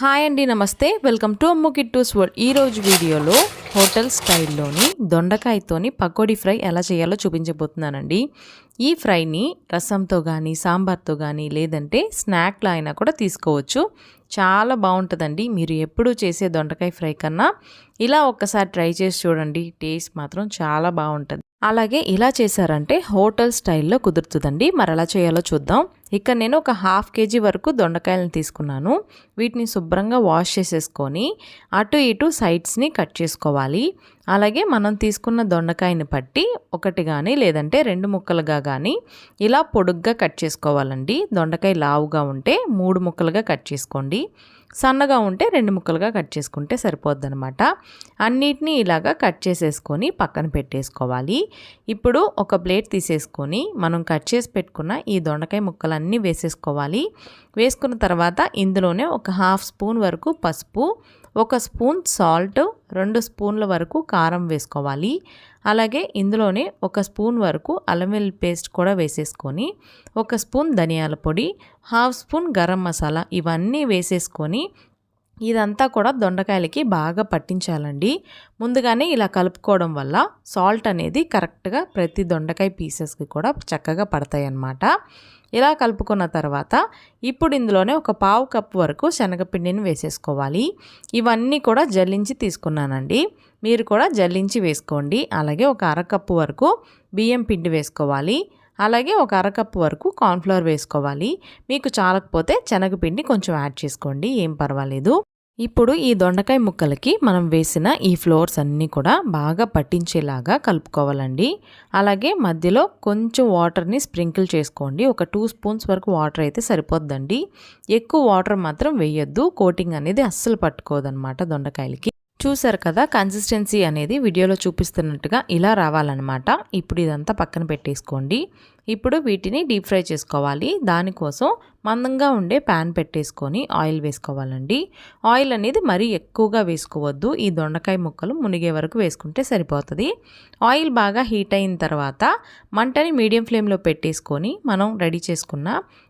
Hi అండి నమస్తే. Welcome to Ammu Kittus world. ఈ రోజు వీడియోలో హోటల్ స్టైల్లోని దొండకాయతోని పకోడీ ఫ్రై ఎలా చేయాలో చూపించబోతున్నానండి. ఈ ఫ్రైని రసంతో కానీ సాంబార్తో కానీ లేదంటే స్నాక్లా అయినా కూడా తీసుకోవచ్చు. చాలా బాగుంటుందండి. మీరు ఎప్పుడూ చేసే దొండకాయ ఫ్రై కన్నా ఇలా ఒక్కసారి ట్రై చేసి చూడండి. టేస్ట్ మాత్రం చాలా బాగుంటుంది. అలాగే ఇలా చేశారంటే హోటల్ స్టైల్లో కుదురుతుందండి. మరి ఎలా చేయాలో చూద్దాం. ఇక్కడ నేను ఒక హాఫ్ కేజీ వరకు దొండకాయలను తీసుకున్నాను. వీటిని శుభ్రంగా వాష్ చేసేసుకొని అటు ఇటు సైడ్స్ని కట్ చేసుకోవాలి. అలాగే మనం తీసుకున్న దొండకాయని పట్టి ఒకటి కానీ లేదంటే రెండు ముక్కలుగా కానీ ఇలా పొడుగ్గా కట్ చేసుకోవాలండి. దొండకాయ లావుగా ఉంటే మూడు ముక్కలుగా కట్ చేసుకోండి. సన్నగా ఉంటే రెండు ముక్కలుగా కట్ చేసుకుంటే సరిపోద్ది అనమాట అన్నిటినీ ఇలాగా కట్ చేసేసుకొని పక్కన పెట్టేసుకోవాలి. ఇప్పుడు ఒక ప్లేట్ తీసేసుకొని మనం కట్ చేసి పెట్టుకున్న ఈ దొండకాయ ముక్కలన్నీ వేసేసుకోవాలి. వేసుకున్న తర్వాత ఇందులోనే ఒక హాఫ్ స్పూన్ వరకు పసుపు ఒక స్పూన్ సాల్ట్ రెండు స్పూన్ల వరకు కారం వేసుకోవాలి. అలాగే ఇందులోనే ఒక స్పూన్ వరకు అల్లం వెల్లుల్లి పేస్ట్ కూడా వేసేసుకొని ఒక స్పూన్ ధనియాల పొడి హాఫ్ స్పూన్ గరం మసాలా ఇవన్నీ వేసేసుకొని ఇదంతా కూడా దొండకాయలకి బాగా పట్టించాలండి. ముందుగానే ఇలా కలుపుకోవడం వల్ల సాల్ట్ అనేది కరెక్ట్గా ప్రతి దొండకాయ పీసెస్కి కూడా చక్కగా పడతాయి అన్నమాట ఇలా కలుపుకున్న తర్వాత ఇప్పుడు ఇందులోనే ఒక పావు కప్పు వరకు శనగపిండిని వేసేసుకోవాలి. ఇవన్నీ కూడా జల్లించి తీసుకున్నానండి. మీరు కూడా జల్లించి వేసుకోండి. అలాగే ఒక అరకప్పు వరకు బియ్యం పిండి వేసుకోవాలి. అలాగే ఒక అరకప్పు వరకు కార్న్ఫ్లవర్ వేసుకోవాలి. మీకు చాలకపోతే శనగపిండి కొంచెం యాడ్ చేసుకోండి. ఏం పర్వాలేదు. ఇప్పుడు ఈ దొండకాయ ముక్కలకి మనం వేసిన ఈ ఫ్లోర్స్ అన్నీ కూడా బాగా పట్టించేలాగా కలుపుకోవాలండి. అలాగే మధ్యలో కొంచెం వాటర్ని స్ప్రింకిల్ చేసుకోండి. ఒక టూ స్పూన్స్ వరకు వాటర్ అయితే సరిపోద్దండి. ఎక్కువ వాటర్ మాత్రం వేయొద్దు. కోటింగ్ అనేది అస్సలు పట్టుకోదన్నమాట దొండకాయలకి. చూసారు కదా కన్సిస్టెన్సీ అనేది వీడియోలో చూపిస్తున్నట్టుగా ఇలా రావాలన్నమాట. ఇప్పుడు ఇదంతా పక్కన పెట్టేసుకోండి. ఇప్పుడు వీటిని డీప్ ఫ్రై చేసుకోవాలి. దానికోసం మందంగా ఉండే ప్యాన్ పెట్టేసుకొని ఆయిల్ వేసుకోవాలండి. ఆయిల్ అనేది మరీ ఎక్కువగా వేసుకోవద్దు. ఈ దొండకాయ ముక్కలు మునిగే వరకు వేసుకుంటే సరిపోతుంది. ఆయిల్ బాగా హీట్ అయిన తర్వాత మంటని మీడియం ఫ్లేమ్లో పెట్టేసుకొని మనం రెడీ చేసుకున్న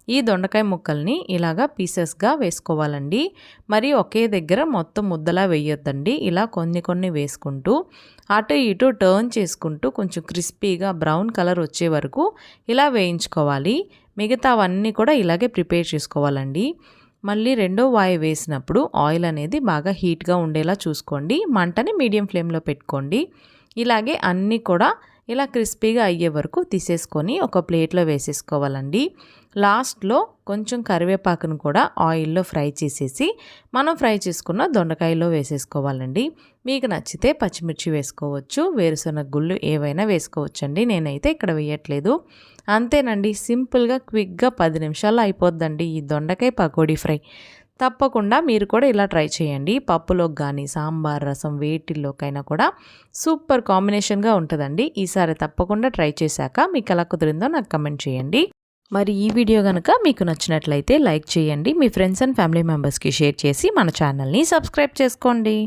ఈ దొండకాయ ముక్కల్ని ఇలాగా పీసెస్గా వేసుకోవాలండి. మరి ఒకే దగ్గర మొత్తం ముద్దలా వేయొద్దండి. ఇలా కొన్ని కొన్ని వేసుకుంటూ అటు ఇటు టర్న్ చేసుకుంటూ కొంచెం క్రిస్పీగా బ్రౌన్ కలర్ వచ్చే వరకు ఇలా వేయించుకోవాలి. మిగతావన్నీ కూడా ఇలాగే ప్రిపేర్ చేసుకోవాలండి. మళ్ళీ రెండో వాయి వేసినప్పుడు ఆయిల్ అనేది బాగా హీట్గా ఉండేలా చూసుకోండి. మంటని మీడియం ఫ్లేమ్లో పెట్టుకోండి. ఇలాగే అన్నీ కూడా ఇలా క్రిస్పీగా అయ్యే వరకు తీసేసుకొని ఒక ప్లేట్లో వేసేసుకోవాలండి. లాస్ట్లో కొంచెం కరివేపాకును కూడా ఆయిల్లో ఫ్రై చేసేసి మనం ఫ్రై చేసుకున్న దొండకాయలో వేసేసుకోవాలండి. మీకు నచ్చితే పచ్చిమిర్చి వేసుకోవచ్చు వేరుశనగ గుళ్ళు ఏవైనా వేసుకోవచ్చండి. నేనైతే ఇక్కడ వేయట్లేదు. అంతేనండి సింపుల్గా క్విక్గా పది నిమిషాల్లో అయిపోద్దండి ఈ దొండకాయ పకోడీ ఫ్రై. తప్పకుండా మీరు కూడా ఇలా ట్రై చేయండి. పప్పులోకి కానీ సాంబార్ రసం వేటిల్లోకైనా కూడా సూపర్ కాంబినేషన్గా ఉంటుందండి. ఈసారి తప్పకుండా ట్రై చేశాక మీకు ఎలా కుదిరిందో నాకు కమెంట్ చేయండి. మరి ఈ వీడియో కనుక మీకు నచ్చినట్లయితే లైక్ చేయండి. మీ ఫ్రెండ్స్ అండ్ ఫ్యామిలీ మెంబర్స్కి షేర్ చేసి మన ఛానల్ని సబ్స్క్రైబ్ చేసుకోండి.